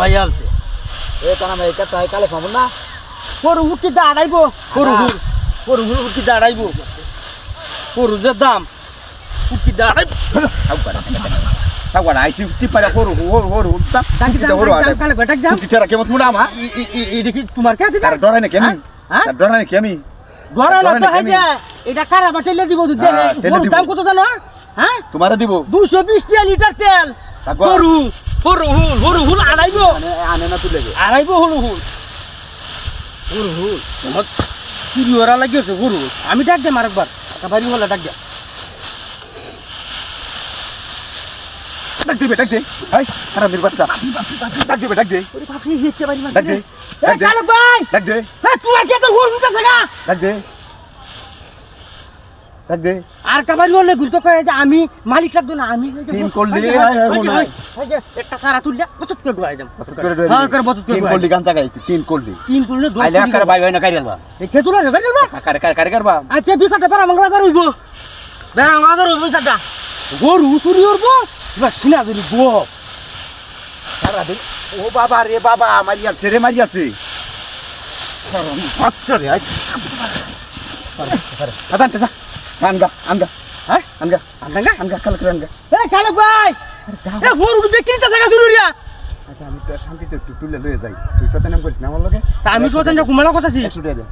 হয়ে আছে এ তার নামে এটা তাই কালে পাবো না। গরু দাঁড়াইব গরু হুর গরু হুর দাঁড়াইব গরু যে দাম উঠি দাঁড়াইব হরু হরু হরু কালে বেটাক কেমন মুড়া আমা কি তোমার কে দিবে ডরাই না? কেমি? হ্যাঁ? ডরাই না কেমি? গড়া না তো না হাই কেমি? যা এটা কারা বাটাইলে দিব দুধ হ্যাঁ, তেলে গরুর দাম কত জানো? হ্যাঁ? তোমারে দিব। দুশো বিশ টাকা লিটার তেল। গরু। গরু হুল গরু হুল আড়াইব আনে না তুলে গে আড়াইব হলু হুল গরু হুল তোমার চুরি ওরা লাগিয়েছে গরু হুল। আমি ডাক দে আরেকবার। বাড়ি হলে ডাক দে ডাক দে ডাক দে। হাই হারামির বাচ্চা। ডাক দে ডাক দে। ওরে বাপরে হেচ্ছে বাড়ি ডাক দে এ ডাক দে। কালো ভাই! ডাক দে। এ তোমার কে তো হুল উঠতেছে গা? ডাক দে। ডাক দে। আর কাবারি হলে গুলতো করে যে আমি মালিক লাগতো না আমি তিন করলি, একটা সারা তুললে বচত করে ডুবাই দাম বচত করে ডুবাই হ্যাঁ। করে বচত করে তিন ডুবাই করলি গান জাগাইছি তিন করলি। তিন করলে দশ আইলে কার ভাই ভাই না কাইরালবা এই কে তুলা রে গাড়ি না কার কার কার কারবা? আচ্ছা বিশাটা বেড়া মঙ্গলা করে হইব। বেড়া মঙ্গলা করে হইব বিশাটা গরু চুরি করব? এবার সিনা ধরি গো সারা দিন ও বাবা রে বাবা মারি আছে রে মারি আছে বাচ্চা রে আই আদান তা আনগা আনগা হ্যাঁ আনগা আন্দাঙ্গা আনগা কাল করে আনগা এ কালো ভাই এ গরু বিক্রি তে জায়গা শুরু রিয়া আচ্ছা আমি তো শান্তিতে একটু তুলে লয়ে যাই। তুই সাথে নাম করিস না আমার লগে? তা আমি তো কুমালা কথা ছি একশো টাকা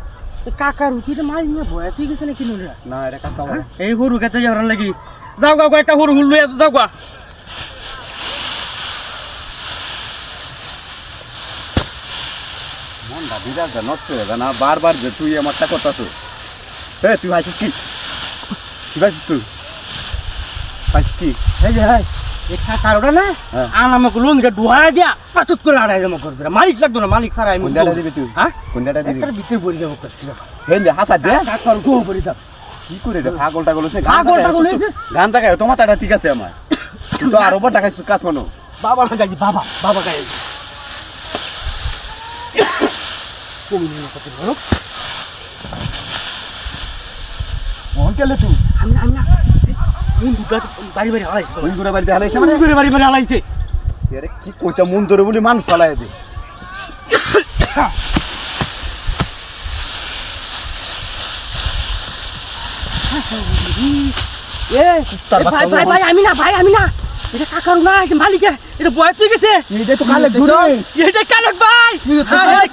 কাকার উঠিতে মারি না ভয় তুই গেছে নাকি না এটা কাটা এই গরু খেতে যাওয়ার লাগি। যাও গা একটা গরু হুল লইয়া যাও গা। মনটা বিরাট যা নষ্ট হয়ে না বারবার যে তুই আমারটা করতাছ এ তুই আইছিস কি? তুই আইছিস তুই। আইছিস কি? এই যে হ্যাঁ এই ওটা না? হ্যাঁ। আন আমাকে লোন দিয়ে ডুহাই দিয়া পাচত করে আড়াই জমা করে। দিলা মালিক লাগতো না মালিক ছাড়া আমি ডাটা দিবি তুই? হ্যাঁ? কোন ডাটা দিবি? একটা ভিতরে পড়ে যাব হেন দে হাসা দে। কাকার গো পড়ে যাও কি করে দে পাগল টাগল হইছে পাগল টাগল হইছে? গান টাকা তোমার টাকা ঠিক আছে আমার। তুই তো আর ওপর টাকা কাজ মানো বাবা লাগাইছি বাবা বাবা গায়ে। কমি নিয়ে কত বড় মোহন কেলে তুই? আমি আমি না কোন দুটা বাড়ি বাড়ি হারাইছে ওই ঘুরে বাড়িতে হালাইছে মানে? করে বাড়ি বাড়ি হারাইছে আরে কি কইতা মন ধরে বলি মানুষ পালায় দে। আমি না ভাই আমি না। এটা কাকার না এটা মালিকে এটা বয়স হয়ে গেছে। এইটা তো কালে ঘুরে এটা কালক ভাই।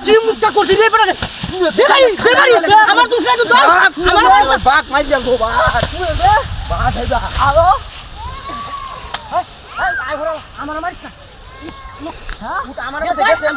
কি মুখটা করছিস? রে। বেটা দে ভাই দে ভাই আমার দুসরা তো ধর আমার বাঘ মারি যাব বাঘ। আলো আমার আমার আমার কাছে গেছে।